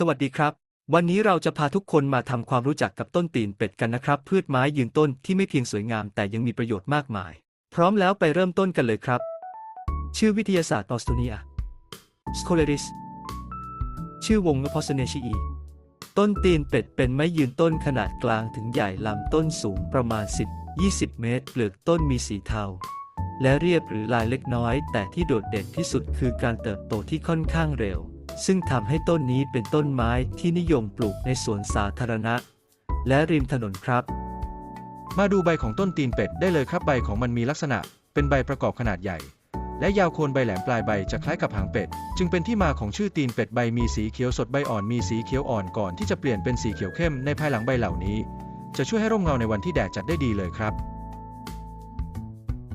สวัสดีครับ วันนี้เราจะพาทุกคนมาทำความรู้จักกับต้นตีนเป็ดกันนะครับ พืชไม้ยืนต้นที่ไม่เพียงสวยงามแต่ยังมีประโยชน์มากมาย พร้อมแล้วไปเริ่มต้นกันเลยครับ ชื่อวิทยาศาสตร์ออสโตเนีย Scolaris ชื่อวง p o s s o n a c i ต้นตีนเป็ดเป็นไม้ยืนต้นขนาดกลางถึงใหญ่ลำต้นสูงประมาณ 10-20 เมตร เปลือกต้นมีสีเทา และเรียบหรือลายเล็กน้อย แต่ที่โดดเด่นที่สุดคือการเติบโตที่ค่อนข้างเร็ว ซึ่งทำให้ต้นนี้เป็นต้นไม้ที่นิยมปลูกในสวนสาธารณะ และริมถนนครับ มาดูใบของต้นตีนเป็ดได้เลยครับใบของมันมีลักษณะ เป็นใบประกอบขนาดใหญ่ และยาวโคนใบแหลมปลายใบจะคล้ายกับหางเป็ด จึงเป็นที่มาของชื่อตีนเป็ดใบมีสีเขียวสดใบอ่อนมีสีเขียวอ่อนก่อนที่จะเปลี่ยนเป็นสีเขียวเข้มในภายหลังใบเหล่านี้ จะช่วยให้ร่มเงาในวันที่แดดจัดได้ดีเลยครับ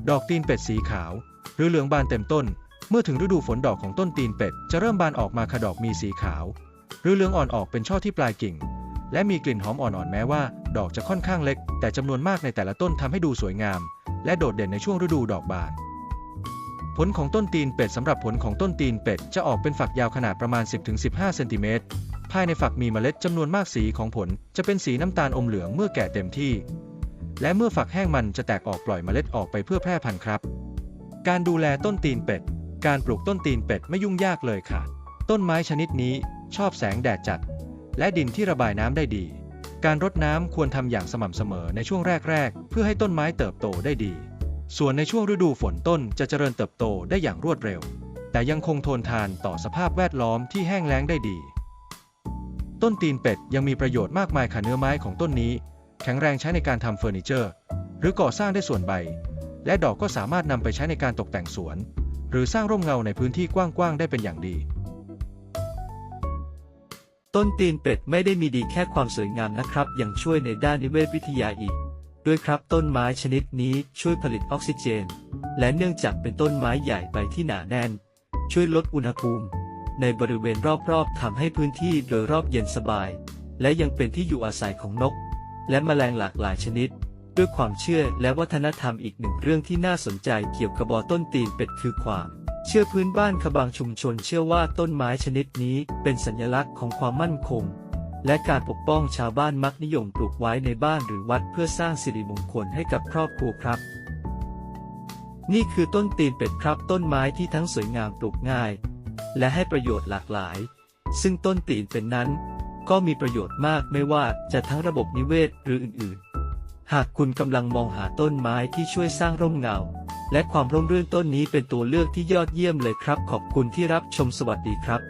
ดอกตีนเป็ดสีขาว หรือเหลืองบานเต็มต้น เมื่อถึงฤดูฝนดอกของต้นตีนเป็ด จะเริ่มบานออกมาค่ะดอกมีสีขาว หรือเหลืองอ่อนออกเป็นช่อที่ปลายกิ่ง และมีกลิ่นหอมอ่อนๆแม้ว่า ดอกจะค่อนข้างเล็ก แต่จำนวนมากในแต่ละต้นทำให้ดูสวยงาม และโดดเด่นในช่วงฤดูดอกบาน ผลของต้นตีนเป็ดสำหรับผลของต้นตีนเป็ดจะออกเป็นฝักยาวขนาดประมาณ 10-15 เซนติเมตรภายในฝักมีเมล็ดจำนวนมากสีของผล จะเป็นสีน้ำตาลอมเหลืองเมื่อแก่เต็มที่ และเมื่อฝักแห้งมันจะแตกออกปล่อยเมล็ดออกไปเพื่อแพร่พันธุ์ครับ การดูแลต้นตีนเป็ด การปลูกต้นตีนเป็ดไม่ยุ่งยากเลยค่ะ ต้นไม้ชนิดนี้ชอบแสงแดดจัด และดินที่ระบายน้ำได้ดี การรดน้ำควรทำอย่างสม่ำเสมอในช่วงแรก ๆ เพื่อให้ต้นไม้เติบโตได้ดี ส่วนในช่วงฤดูฝนต้นจะเจริญเติบโตได้อย่างรวดเร็ว แต่ยังคงทนทานต่อสภาพแวดล้อมที่แห้งแล้งได้ดี ต้นตีนเป็ดยังมีประโยชน์มากมายค่ะเนื้อไม้ของต้นนี้ แข็งแรงใช้ในการทำเฟอร์นิเจอร์ หรือก่อสร้างได้ส่วนใบ และดอกก็สามารถนำไปใช้ในการตกแต่งสวน หรือสร้างร่มเงาในพื้นที่กว้างๆได้เป็นอย่างดี ต้นตีนเป็ดไม่ได้มีดีแค่ความสวยงามนะครับ ยังช่วยในด้านนิเวศวิทยาอีก ด้วยครับต้นไม้ชนิดนี้ช่วยผลิตออกซิเจน และเนื่องจากเป็นต้นไม้ใหญ่ใบที่หนาแน่น ช่วยลดอุณหภูมิ ในบริเวณรอบๆทำให้พื้นที่โดยรอบเย็นสบาย และยังเป็นที่อยู่อาศัยของนก และแมลงหลากหลายชนิด ด้วยความเชื่อและวัฒนธรรมอีกหนึ่งเรื่องที่น่าสนใจเกี่ยวกับบอต้นตีนเป็ดคือความ เชื่อพื้นบ้านขบางชุมชนเชื่อว่าต้นไม้ชนิดนี้เป็นสัญลักษณ์ของความมั่นคง และการปกป้องชาวบ้านมักนิยมปลูกไว้ในบ้านหรือวัดเพื่อสร้างสิริมงคลให้กับครอบครัวครับ นี่คือต้นตีนเป็ดครับ ต้นไม้ที่ทั้งสวยงามปลูกง่าย และให้ประโยชน์หลากหลาย ซึ่งต้นตีนเป็นนั้น ก็มีประโยชน์มากไม่ว่าจะทั้งระบบนิเวศหรืออื่นๆ หากคุณกำลังมองหาต้นไม้ที่ช่วยสร้างร่มเงา และความร่มรื่นต้นนี้เป็นตัวเลือกที่ยอดเยี่ยมเลยครับ ขอบคุณที่รับชมสวัสดีครับ